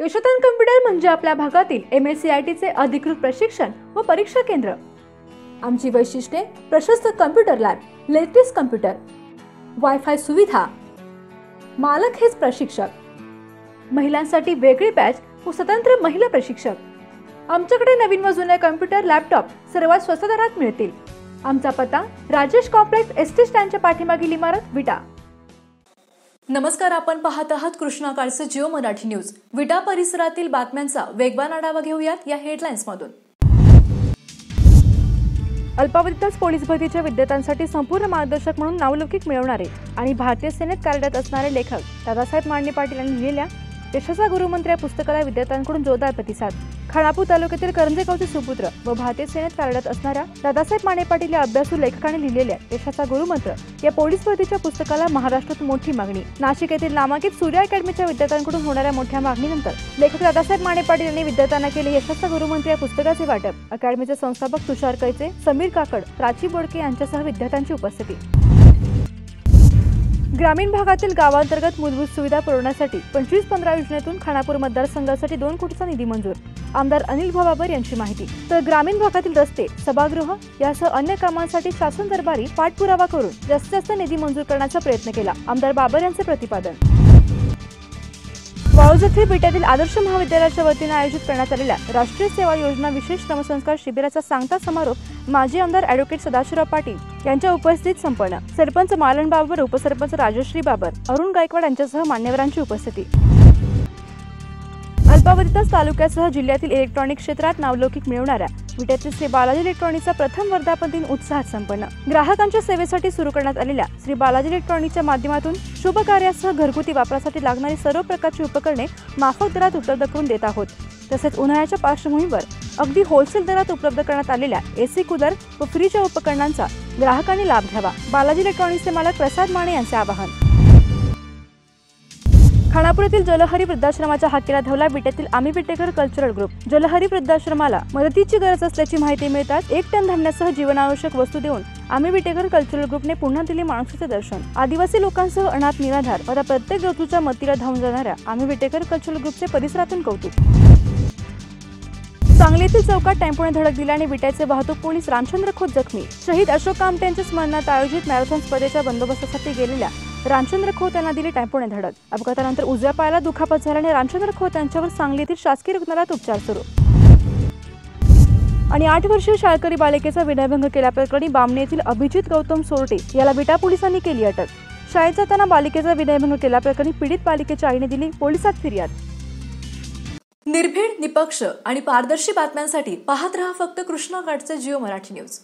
Yashodhan computer म्हणजे आपल्या भागातील एम एस सी आय टीचे अधिकृत प्रशिक्षण व परीक्षा केंद्र. आमची वैशिष्ट्ये प्रशस्त computer lab latest computer wifi सुविधा मालक हेच प्रशिक्षक. महिलांसाठी वेगळी बॅच व स्वतंत्र महिला प्रशिक्षक. आमच्याकडे नवीन व जुने कम्प्युटर लॅपटॉप सर्वात स्वस्त दरात मिळतील. आमचा पत्ता राजेश कॉम्प्लेक्स एस टी स्टँडच्या पाठीमागील इमारत विटा. नमस्कार आपण पाहत आहात कृष्णा काळचे जिओ मराठी न्यूज. विटा परिसरातील बातम्यांचा वेगवान आढावा घेऊयात या हेडलाईन्स मधून अल्पावधीतच पोलीस भरतीच्या विद्यार्थ्यांसाठी संपूर्ण मार्गदर्शक म्हणून नावलौकिक मिळवणारे आणि भारतीय सेनेत कार्यरत असणारे लेखक दादासाहेब मांडणे पाटील यांनी लिहिलेल्या यशाचा गुरुमंत्र या पुस्तकाला विद्यार्थ्यांकडून जोरदार प्रतिसाद. खानापूर तालुक्यातील करंजेगावचे सुपुत्र व भारतीय सेनेत कार्यरत असणाऱ्या दादासाहेब माने पाटील या अभ्यासू लेखकाने लिहिलेल्या यशाचा गुरुमंत्र या पोलीस भरतीच्या पुस्तकाला महाराष्ट्रात मोठी मागणी. नाशिक येथील नामांकित सूर्य अकॅडमीच्या विद्यार्थ्यांकडून होणाऱ्या मोठ्या मागणीनंतर लेखक दादासाहेब माने पाटील यांनी विद्यार्थ्यांना केले यशाचा गुरुमंत्र या पुस्तकाचे वाटप. अकॅडमीचे संस्थापक तुषार कैचे समीर काकड प्राची बोडके यांच्यासह विद्यार्थ्यांची उपस्थिती. ग्रामीण भागातील गावांतर्गत मूलभूत सुविधा पुरवण्यासाठी पंचवीस पंधरा योजनेतून खानापूर मतदारसंघासाठी दोन कोटीचा निधी मंजूर. आमदार अनिल भवाबर यांची माहिती. तर ग्रामीण भागातील रस्ते सभागृह यासह अन्य कामांसाठी शासन दरबारी पाठपुरावा करून जास्तीत जास्त निधी मंजूर करण्याचा प्रयत्न केला. आमदार बाबर यांचे प्रतिपादन. वाळूज येथील आदर्श महाविद्यालयाच्या वतीने आयोजित करण्यात आलेल्या राष्ट्रीय सेवा योजना विशेष श्रमसंस्कार शिबिराचा सांगता समारोप माजी आमदार अॅडव्होकेट सदाशिवराव पाटील यांच्या उपस्थित संपन्न. सरपंच मालन बाबर उपसरपंच राजश्री बाबर अरुण गायकवाड यांच्यासह मान्यवरांची उपस्थिती. अल्पावधीतच तालुक्यासह जिल्ह्यातील इलेक्ट्रॉनिक क्षेत्रात नावलौकिक मिळवणाऱ्या विट्यातील श्री बालाजी इलेक्ट्रॉनिकचा प्रथम वर्धापन दिन उत्साहात संपन्न. ग्राहकांच्या सेवेसाठी सुरू करण्यात आलेल्या श्री बालाजी इलेक्ट्रॉनिकच्या माध्यमातून शुभ कार्यासह घरगुती वापरासाठी लागणारी सर्व प्रकारची उपकरणे माफक दरात उपलब्ध करून देत आहोत. तसेच उन्हाळ्याच्या पार्श्वभूमीवर अगदी होलसेल दरात उपलब्ध करण्यात आलेल्या एसी कूलर व फ्रीजच्या उपकरणांचा ग्राहकांनी लाभ घ्यावा. बालाजी इलेक्ट्रॉनिक्सचे मालक प्रसाद माने यांचे आवाहन. खानापुरातील जलहरी वृद्धाश्रमाच्या हाकेला धावला विट्यातील आम्ही विटेकर कल्चरल ग्रुप. जलहरी वृद्धाश्रमाला मदतीची गरज असल्याची माहिती मिळताच एक टन धान्यासह जीवनावश्यक वस्तू देऊन आम्ही विटेकर कल्चरल ग्रुपने पुन्हा दिले माणसाचे दर्शन. आदिवासी लोकांसह अनाथ निराधार व प्रत्येक ऋतूच्या मतीला धावून जाणाऱ्या आम्ही विटेकर कल्चरल ग्रुपचे परिसरातून कौतुक. सांगलीतील चौकात टेम्पोने धडक दिल्याने विट्याचे वाहतूक पोलीस रामचंद्र खोत जखमी. शहीद अशोक कामते यांच्या स्मरणात आयोजित मॅरेथॉन स्पर्धेच्या बंदोबस्तासाठी गेलेल्या रामचंद्र खोत यांना दिली टेम्पोने धडक. अपघातानंतर उजव्या पायाला दुखापत झाल्याने रामचंद्र खोत यांच्यावर सांगलीतील शासकीय रुग्णालयात उपचार सुरू. आणि आठ वर्षीय शाळकरी बालिकेचा विनयभंग केल्याप्रकरणी बामणे येथील अभिजित गौतम सोरटे याला विटा पोलिसांनी केली अटक. शाळेत जाताना बालिकेचा विनयभंग केल्याप्रकरणी पीडित बालिकेच्या आईने दिली पोलिसात फिर्याद. निर्भीड निपक्ष आणि पारदर्शी बातम्यांसाठी पाहत रहा फक्त कृष्णा घाटचे जिओ मराठी न्यूज.